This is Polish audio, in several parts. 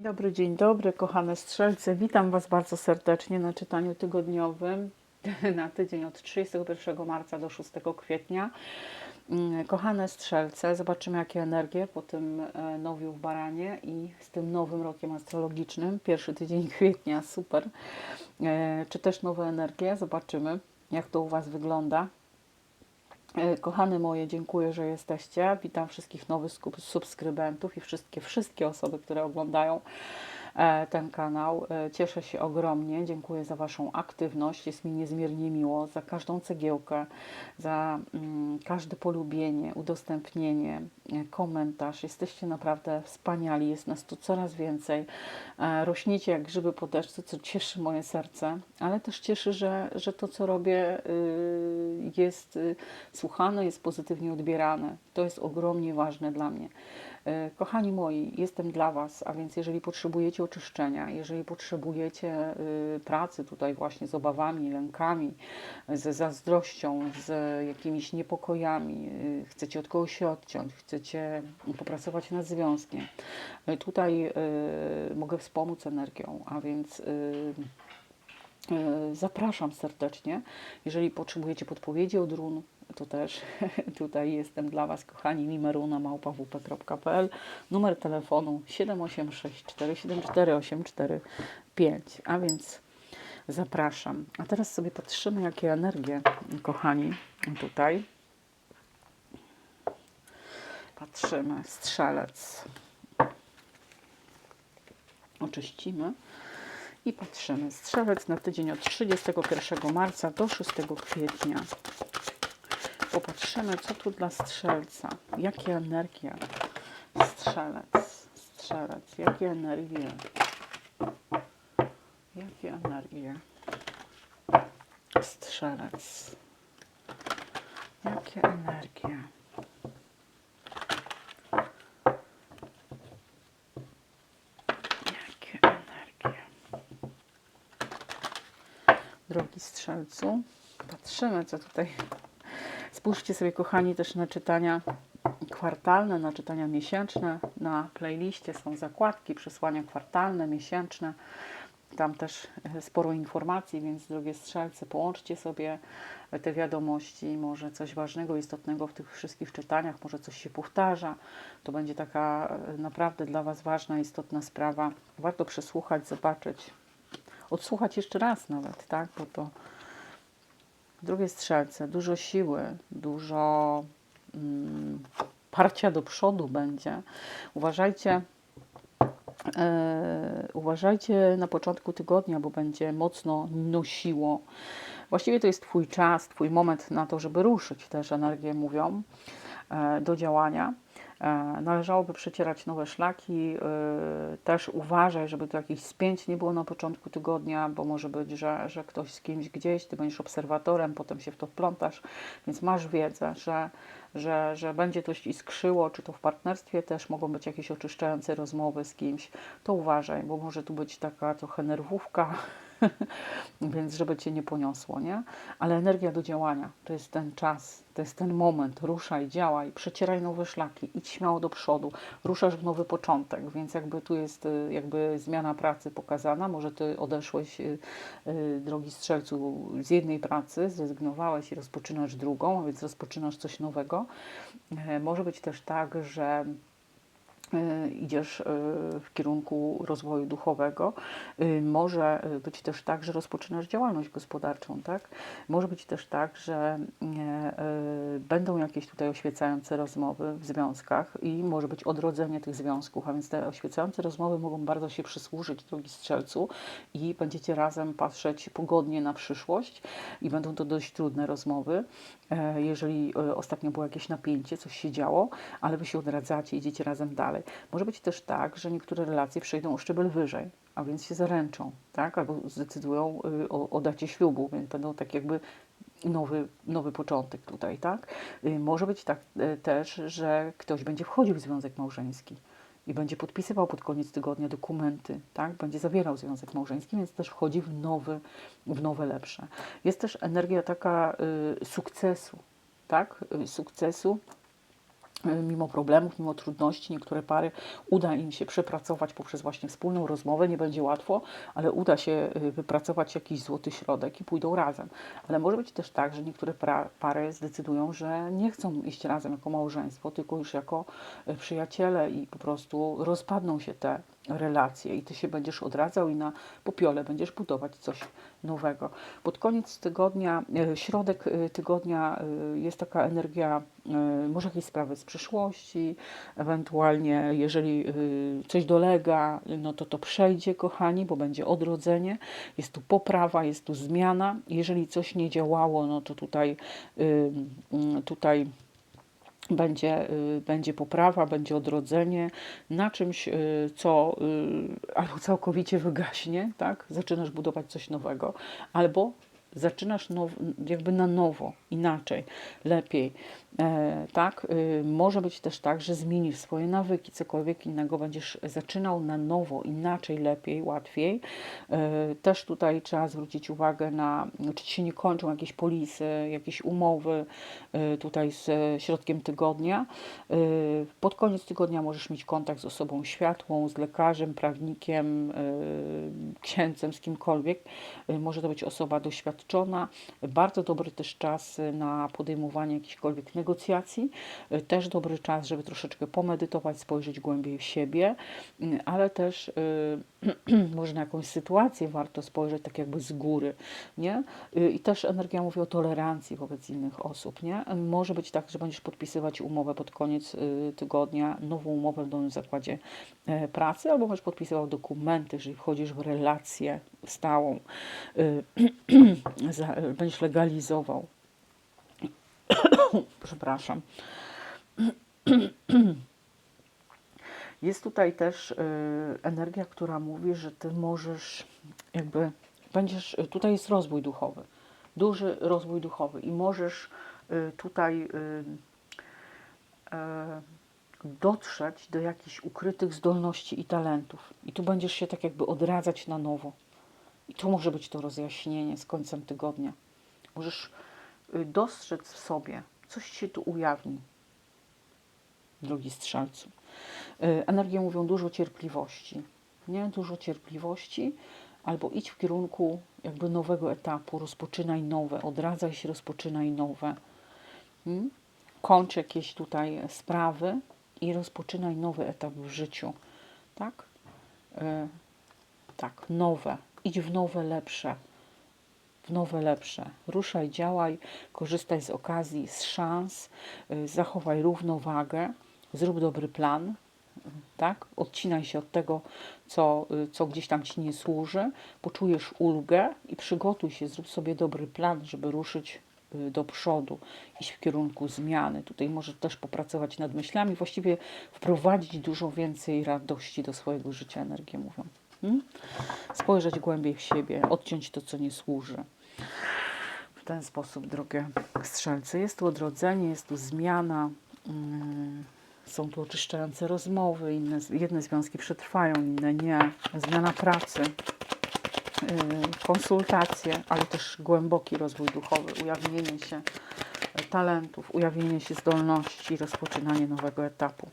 Dobry dzień dobry, kochane strzelce. Witam Was bardzo serdecznie na czytaniu tygodniowym na tydzień od 31 marca do 6 kwietnia. Mm, Kochane strzelce, zobaczymy jakie energie po tym e, nowiu w Baranie i z tym nowym rokiem astrologicznym. Pierwszy tydzień kwietnia, super. E, Czy też nowe energie? Zobaczymy, jak to u Was wygląda. E, Kochane moje, dziękuję, że jesteście. Witam wszystkich nowych subskrybentów i wszystkie, wszystkie osoby, które oglądają ten kanał. E, Cieszę się ogromnie. Dziękuję za Waszą aktywność. Jest mi niezmiernie miło. Za każdą cegiełkę, za mm, każde polubienie, udostępnienie, e, komentarz. Jesteście naprawdę wspaniali. Jest nas tu coraz więcej. E, Rośniecie jak grzyby po deszczu, co cieszy moje serce, ale też cieszy, że, że to, co robię, y, jest y, słuchane, jest pozytywnie odbierane. To jest ogromnie ważne dla mnie. E, Kochani moi, jestem dla Was, a więc jeżeli potrzebujecie oczyszczenia, jeżeli potrzebujecie y, pracy tutaj właśnie z obawami, lękami, ze zazdrością, z jakimiś niepokojami, y, chcecie od kogoś się odciąć, chcecie popracować nad związkiem, y, tutaj mogę wspomóc energią, a więc Zapraszam serdecznie. Jeżeli potrzebujecie podpowiedzi od run, to też tutaj jestem dla Was, kochani, mimeruna numer telefonu 786 474 845, a więc zapraszam. A teraz sobie patrzymy, jakie energie, kochani, tutaj. Patrzymy, strzelec. Oczyścimy i patrzymy. Strzelec na tydzień od 31 marca do 6 kwietnia. Popatrzymy, co tu dla strzelca. Jakie energie? Strzelec, strzelec. Jakie energie? Jakie energie? Strzelec. Jakie energie? Jakie energie? drogi strzelcu. Patrzymy, co tutaj. Spójrzcie sobie, kochani, też na czytania kwartalne, na czytania miesięczne. Na playliście są zakładki, przesłania kwartalne, miesięczne. Tam też e, sporo informacji, więc drogie strzelce, połączcie sobie te wiadomości. Może coś ważnego, istotnego w tych wszystkich czytaniach, może coś się powtarza. To będzie taka e, naprawdę dla Was ważna, istotna sprawa. Warto przesłuchać, zobaczyć, odsłuchać jeszcze raz nawet, tak? Bo to drugie strzelce, dużo siły, dużo mm, parcia do przodu będzie. Uważajcie, e, uważajcie na początku tygodnia, bo będzie mocno nosiło. Właściwie to jest Twój czas, Twój moment na to, żeby ruszyć, też energie mówią, e, do działania. E, Należałoby przecierać nowe szlaki. e, Też uważaj, żeby tu jakichś spięć nie było na początku tygodnia, bo może być, że, że ktoś z kimś gdzieś, ty będziesz obserwatorem, potem się w to wplątasz, więc masz wiedzę, że, że, że będzie coś iskrzyło, czy to w partnerstwie też mogą być jakieś oczyszczające rozmowy z kimś. To uważaj, bo może tu być taka trochę nerwówka, więc żeby cię nie poniosło, nie? Ale energia do działania to jest ten czas, to jest ten moment. Ruszaj, działaj, przecieraj nowe szlaki, idź śmiało do przodu, ruszasz w nowy początek, więc jakby tu jest y, jakby zmiana pracy pokazana. Może ty odeszłeś, y, y, drogi strzelcu, z jednej pracy, zrezygnowałeś i rozpoczynasz drugą, a więc rozpoczynasz coś nowego. E, Może być też tak, że idziesz y, w kierunku rozwoju duchowego. Y, Może być też tak, że rozpoczynasz działalność gospodarczą, tak? Może być też tak, że będą jakieś tutaj oświecające rozmowy w związkach i może być odrodzenie tych związków, a więc te oświecające rozmowy mogą bardzo się przysłużyć, drogi strzelcu, i będziecie razem patrzeć pogodnie na przyszłość i będą to dość trudne rozmowy. E, Jeżeli e, ostatnio było jakieś napięcie, coś się działo, ale wy się odradzacie, idziecie razem dalej. Może być też tak, że niektóre relacje przejdą o szczebel wyżej, a więc się zaręczą, tak? Albo zdecydują y, o, o dacie ślubu, więc będą tak jakby nowy, nowy początek tutaj, tak? Y, Może być tak e, też, że ktoś będzie wchodził w związek małżeński i będzie podpisywał pod koniec tygodnia dokumenty, tak? Będzie zawierał związek małżeński, więc też wchodzi w nowy, w nowe lepsze. Jest też energia taka y, sukcesu, tak? Y, sukcesu y, mimo problemów, mimo trudności, niektóre pary uda im się przepracować poprzez właśnie wspólną rozmowę, nie będzie łatwo, ale uda się y, wypracować jakiś złoty środek i pójdą razem. Ale może być też tak, że niektóre pary zdecydują, że nie chcą iść razem jako małżeństwo, tylko już jako y, przyjaciele i po prostu rozpadną się te relacje i ty się będziesz odradzał i na popiole będziesz budować coś nowego. Pod koniec tygodnia, e, środek e, tygodnia e, jest taka energia, może jakieś sprawy z przyszłości, ewentualnie jeżeli coś dolega, no to to przejdzie, kochani, bo będzie odrodzenie, jest tu poprawa, jest tu zmiana. Jeżeli coś nie działało, no to tutaj, tutaj będzie, y, będzie poprawa, będzie odrodzenie na czymś, y, co y, albo całkowicie wygaśnie, tak? Zaczynasz budować coś nowego, albo zaczynasz now, jakby na nowo, inaczej, lepiej. E, tak? Y, może być też tak, że zmienisz swoje nawyki, cokolwiek innego będziesz zaczynał na nowo, inaczej, lepiej, łatwiej. E, też tutaj trzeba zwrócić uwagę na, czy się nie kończą jakieś polisy, jakieś umowy e, tutaj z środkiem tygodnia. E, pod koniec tygodnia możesz mieć kontakt z osobą światłą, z lekarzem, prawnikiem, e, księdzem, z kimkolwiek. E, Może to być osoba doświadczona. Bardzo dobry też czas na podejmowanie jakichkolwiek negocjacji. E, Też dobry czas, żeby troszeczkę pomedytować, spojrzeć głębiej w siebie, Mm, ale też y, może na jakąś sytuację warto spojrzeć tak jakby z góry, nie? Y, I też energia mówi o tolerancji wobec innych osób, nie? Może być tak, że będziesz podpisywać umowę pod koniec y, tygodnia, nową umowę w nowym zakładzie e, pracy, albo będziesz podpisywał dokumenty, jeżeli wchodzisz w relację stałą, y, będziesz legalizował. Przepraszam. Jest tutaj też y, energia, która mówi, że ty możesz jakby będziesz, y, tutaj jest rozwój duchowy, duży rozwój duchowy i możesz y, tutaj dotrzeć do jakichś ukrytych zdolności i talentów. I tu będziesz się tak jakby odradzać na nowo. I to może być to rozjaśnienie z końcem tygodnia. Możesz dostrzec w sobie, coś się tu ujawni, drogi strzelcu. Y, Energie mówią dużo cierpliwości, nie? Dużo cierpliwości, albo idź w kierunku jakby nowego etapu, rozpoczynaj nowe, odradzaj się, rozpoczynaj nowe. Mm? Kończ jakieś tutaj sprawy i rozpoczynaj nowy etap w życiu, tak? Y, tak, nowe. Idź w nowe, lepsze. W nowe, lepsze. Ruszaj, działaj, korzystaj z okazji, z szans, y, zachowaj równowagę, zrób dobry plan, tak? Odcinaj się od tego, co, y, co gdzieś tam ci nie służy, poczujesz ulgę i przygotuj się, zrób sobie dobry plan, żeby ruszyć y, do przodu, iść w kierunku zmiany. Tutaj możesz też popracować nad myślami, właściwie wprowadzić dużo więcej radości do swojego życia, energię mówią. Hmm? Spojrzeć głębiej w siebie, odciąć to, co nie służy. W ten sposób, drogie strzelce. Jest tu odrodzenie, jest tu zmiana. mm, Są tu oczyszczające rozmowy, inne, jedne związki przetrwają, inne nie. Zmiana pracy, yy, konsultacje, ale też głęboki rozwój duchowy, ujawnienie się talentów, ujawnienie się zdolności, rozpoczynanie nowego etapu.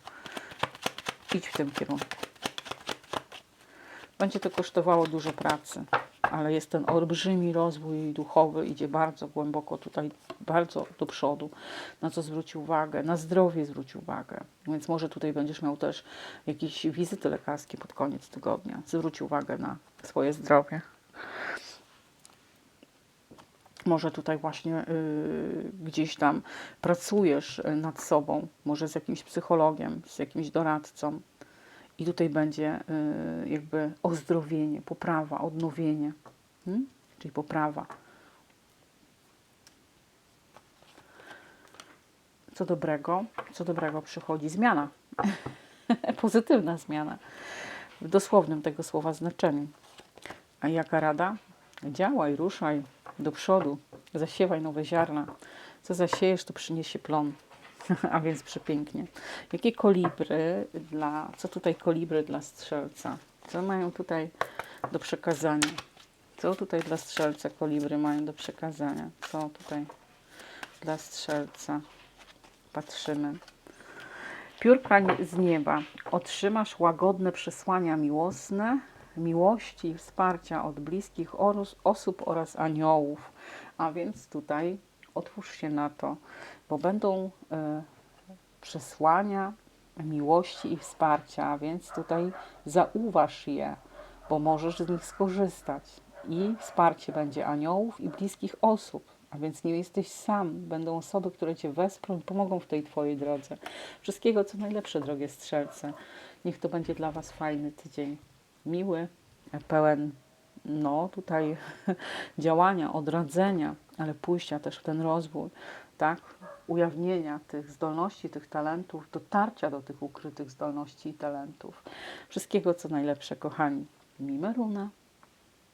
Idź w tym kierunku. Będzie to kosztowało dużo pracy, ale jest ten olbrzymi rozwój duchowy, idzie bardzo głęboko tutaj, bardzo do przodu. Na co zwróć uwagę? Na zdrowie zwróć uwagę. Więc może tutaj będziesz miał też jakieś wizyty lekarskie pod koniec tygodnia. Zwróć uwagę na swoje zdrowie. Może tutaj właśnie y, gdzieś tam pracujesz y, nad sobą, może z jakimś psychologiem, z jakimś doradcą. I tutaj będzie y, jakby ozdrowienie, poprawa, odnowienie, hmm? czyli poprawa. Co dobrego, co dobrego przychodzi? Zmiana. Pozytywna zmiana. W dosłownym tego słowa znaczeniu. A jaka rada? Działaj, ruszaj do przodu, zasiewaj nowe ziarna. Co zasiejesz, to przyniesie plon. A więc przepięknie. Jakie kolibry dla, co tutaj kolibry dla strzelca? Co mają tutaj do przekazania? Co tutaj dla strzelca kolibry mają do przekazania? Co tutaj dla strzelca? Patrzymy. Piórka z nieba. Otrzymasz łagodne przesłania miłosne, miłości i wsparcia od bliskich osób oraz aniołów. A więc tutaj otwórz się na to, bo będą e, przesłania miłości i wsparcia, więc tutaj zauważ je, bo możesz z nich skorzystać. I wsparcie będzie aniołów i bliskich osób, a więc nie jesteś sam. Będą osoby, które Cię wesprą i pomogą w tej Twojej drodze. Wszystkiego, co najlepsze, drogie strzelce. Niech to będzie dla Was fajny tydzień. Miły, pełen, no tutaj działania, odradzenia, ale pójścia też w ten rozwój, tak? Ujawnienia tych zdolności, tych talentów, dotarcia do tych ukrytych zdolności i talentów. Wszystkiego, co najlepsze, kochani. Mimeruna.